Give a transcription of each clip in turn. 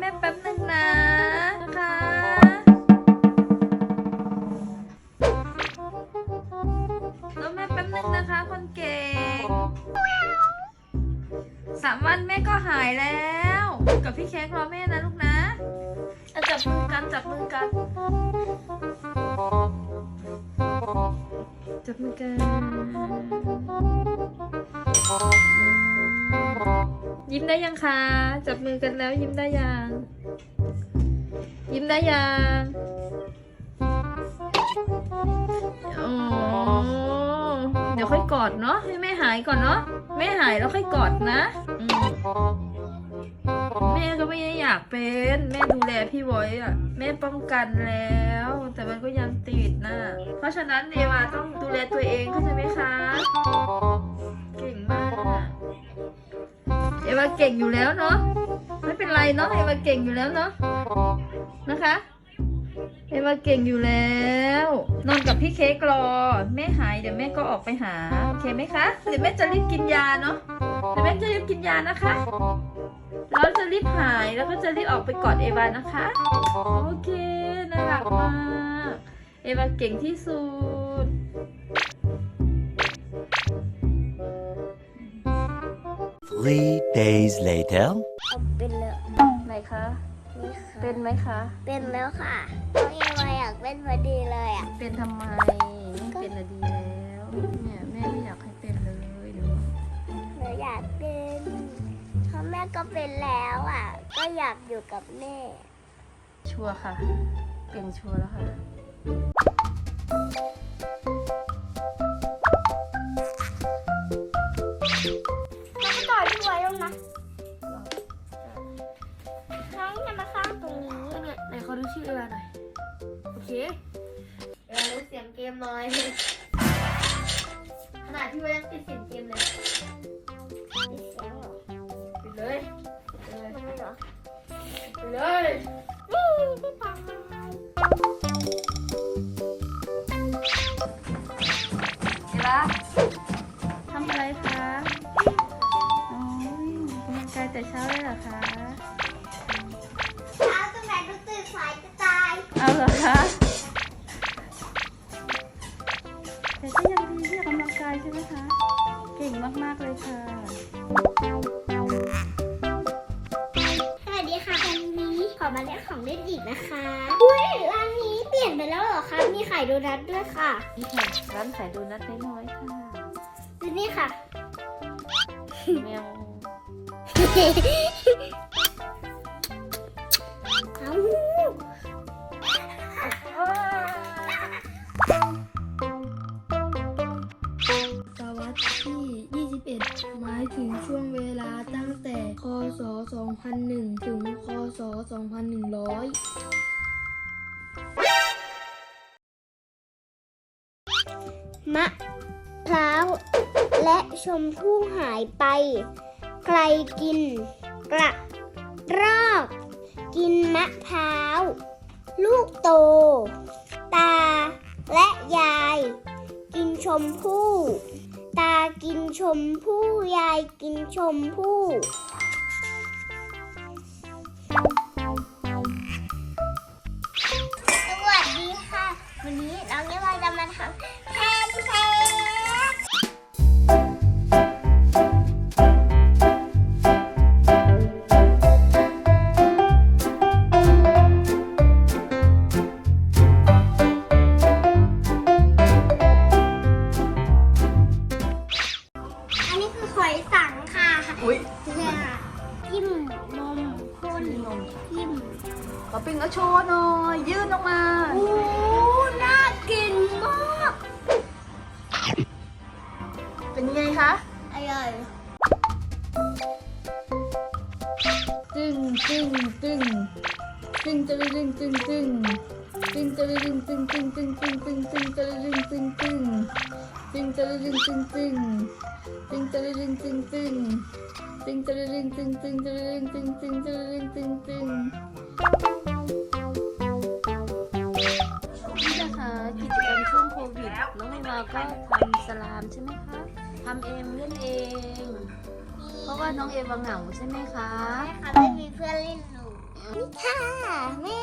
แม่แป๊บหนึ่งนะนะคะรอแม่แป๊บหนึ่งนะคะคนเก่งสามวันแม่ก็หายแล้ว กับพี่เค้กรอแม่นะลูกนะอะจับมือกันจับมือกันจับมือกัน ยิ้มได้ยังคะ จับมือกันแล้วยิ้มได้ยัง ยิ้มได้ยังอ๋อเดี๋ยวค่อยกอดเนาะให้แม่หายก่อนเนาะแม่หายแล้วค่อยกอดนะมแม่ก็ไม่ได้อยากเป็น แม่ดูแลพี่ไว้อะแม่ป้องกันแล้ว แต่มันก็ยังติดนะเพราะฉะนั้นเนวาต้องดูแลตัวเองเข้าใจไหมคะ เก่งมากอะ เอวาเก่งอยู่แล้วเนาะไม่เป็นไรเนาะเอวาเก่งอยู่แล้วเนาะนะคะ เอวาเก่งอยู่แล้ว นอนกับพี่เค้กรอแม่หายเดี๋ยวแม่ก็ออกไปหาโอเคไหมคะเดี๋ยวแม่จะรีบกินยาเนาะเดี๋ยวแม่จะรีบกินยานะคะแล้วจะรีบหายแล้วก็จะรีบออกไปกอดเอวานะคะ โอเคน่ารักมาก เอวาเก่งที่สุด Three days later. เอาเป็นแล้วไหนคะ นี่ค่ะเป็นไหมคะ เป็นแล้วค่ะน้องเอวาอยากเป็นพอดีเลยอะ เป็นทำไมไม่เป็นอะดีแล้วเนี่ยแม่ไม่อยากให้เป็นเลยเดี๋ยวหนูอยากเป็นเพราะแม่ก็เป็นแล้วอะ ก็อยากอยู่กับแม่ ชัวร์ค่ะ เป็นชัวร์แล้วค่ะ เลือเอวาหน่อย โอเคเรารู้เสียงเกมหน่อย ขนาดที่ว่ายังติดเสียงเกมเลย แต่ก็ยังดีที่ออกกำลังกายใช่ไหมคะ เก่งมากๆเลยค่ะ สวัสดีค่ะวันนี้ขอมาเล่นของเล่นอีกนะคะอุ้ยร้านนี้เปลี่ยนไปแล้วเหรอคะ มีขายโดนัทด้วยค่ะ นี่ค่ะร้านขายโดนัทน้อยๆค่ะดูนี่ค่ะ แมว 1ถึงคศ2100 มะพร้าวและชมพู่หายไป ใครกินกระรอกกินมะพร้าว ลูกโต ตาและยาย กินชมพู่ ตากินชมพู่ ยายกินชมพู่ จิ้มนมข้นนมจิ้มขอปิ้งแล้วโชว์หน่อยยื่นออกมาโอ้น่ากินมาก เป็นยังไงคะอร่อยตึงตึงตึงตึงตะลึงตึงตึงตึงตะลึงตึงตึงตึงตึงตึงตึงตะลึงตึงตึงตึงตะลึงตึงตึงตึงตะลึงตึงตึง ตึงตะลึงตึงตึงตะลึงตึงตึงตะลึงตึงตึงนี่นะคะกิจกรรมช่วงโควิดน้องไอวาก็ทำสลามใช่ไหมคะทำเองเล่นเอง เพราะว่าน้องเอวาเหงาใช่ไหมคะแม่ค่ะไม่มีเพื่อนเล่นหนูนี่ค่ะแม่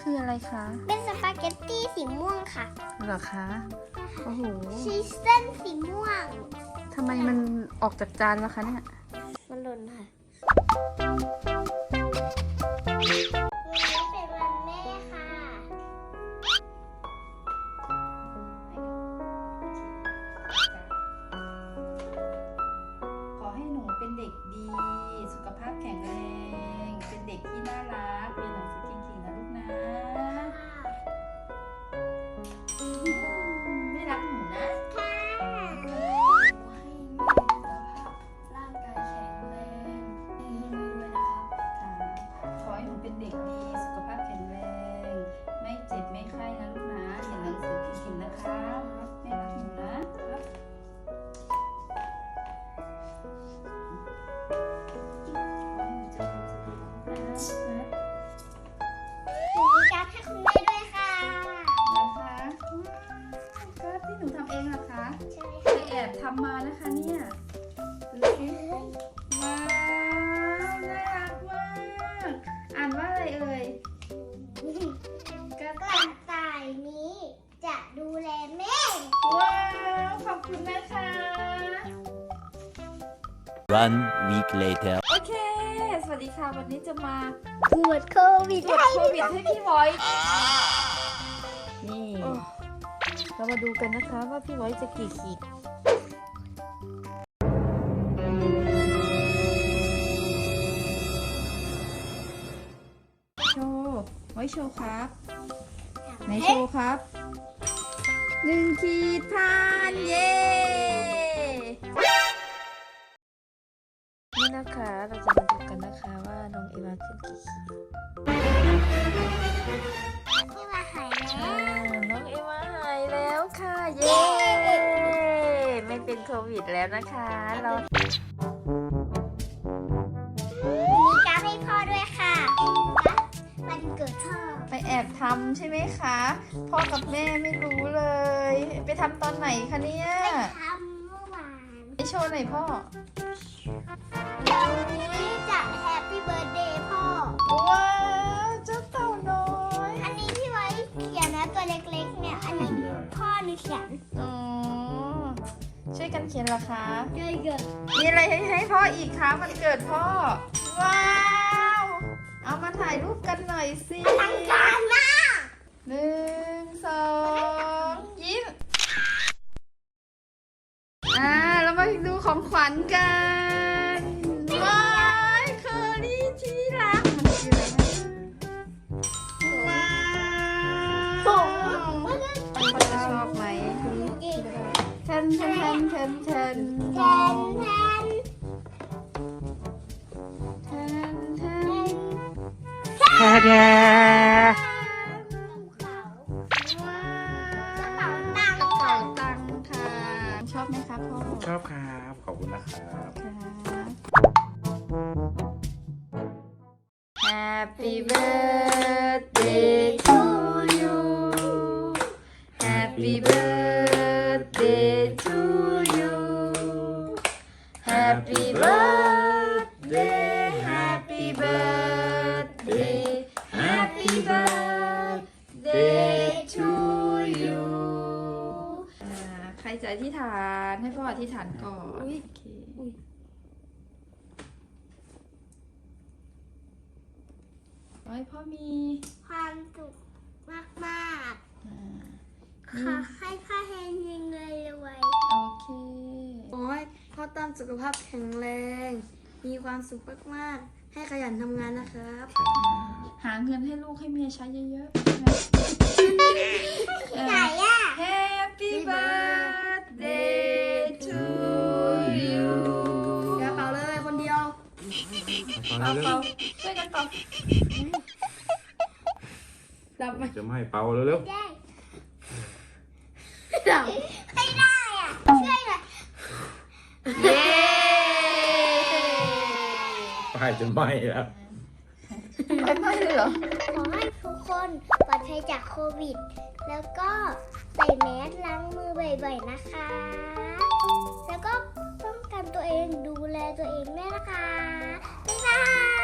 คืออะไรคะ เป็นสปาเกตตี้สีม่วงค่ะเหรอคะโอ้โหชีสเส้นสีม่วงทำไมมันออกจากจานแล้วคะเนี่ย นนท์ค่ะ ทำมานะคะเนี่ยดูสิว้าวน่ารักมากอ่านว่าอะไรเอ่ยกระกระต่ายนี้จะดูแลแม่ว้าวขอบคุณนะคะ One week later. โอเค สวัสดีค่ะ วันนี้จะมาตรวจโควิดตรวจโควิดให้พี่ไว้นี่ เรามาดูกันนะคะว่าพี่ไว้จะกี่ขีด โชว์ครับไหนโชว์ครับหนึ่งขีดผ่านเย้นี่นะคะเราจะมาดูกันนะคะว่าน้องเอวาขึ้นกี่ขีดที่มาหายแล้อ่าวน้องเอวาหายแล้วค่ะ เย้ ไม่เป็นโควิดแล้วนะคะเรา นเกิดพ่อไปแอบทำใช่ไหมคะ พ่อกับแม่ไม่รู้เลย ไปทำตอนไหนคะเนี่ยทำเมื่อวานไปโชว์หน่อยพ่อวันนี้จะแฮปปี้เบิร์ดเดย์พ่อ ว้าวเจ้าเต่าน้อยอันนี้พี่ไว้เขียนนะตัวเล็กๆเนี่ย อันนี้พ่อหนูเขียนอ๋อช่วยกันเขียนเหรอคะด้วยเกิดมีอะไรให้ให้พ่ออีกคะมันเกิดพ่อ ว้าว เอามาถ่ายรูปกันหน่อยสิทางการมากหนึ่งสองยิ้ม อ่าเรามาดูของขวัญกันว้ายเคอรี่ที่รักมันคืออะไรนะว้าวผมพ่อจะชอบไหมเทนเทนเทนเทนเทนแทนแท กระเป๋าว้าวกระเป๋าตังกระค์เป๋าค่ะตังค์ค่ะ ชอบไหมคะพ่อชอบครับ ขอบคุณนะครับ Happy birthday to you Happy birthday ธิษฐานก่อนโอเคขอให้พ่อมีความสุขมากอ่าๆ ขอให้พ่อเฮงเฮงเลยรวยโอเคขอให้พ่อตั้มสุขภาพแข็งแรง มีความสุขมากๆ ให้ขยันทำงานนะครับ หาเงินให้ลูกให้เมียใช้เยอะๆไหนอะ Happy birthday เป่าเป่าช่วยกันเป่าดับไหมจะไม่ให้เป่าเร็วได้ดับไม่ได้อะช่วยหน่อยเย้ๆป้ายจะไหม้แล้ว ไม่ไหม้เลยเหรอ ขอให้ทุกคนปลอดภัยจากโควิด แล้วก็ใส่แมสล้างมือบ่อยๆนะคะ แล้วก็ป้องกันตัวเองดูแลตัวเองด้วยนะคะ Bye.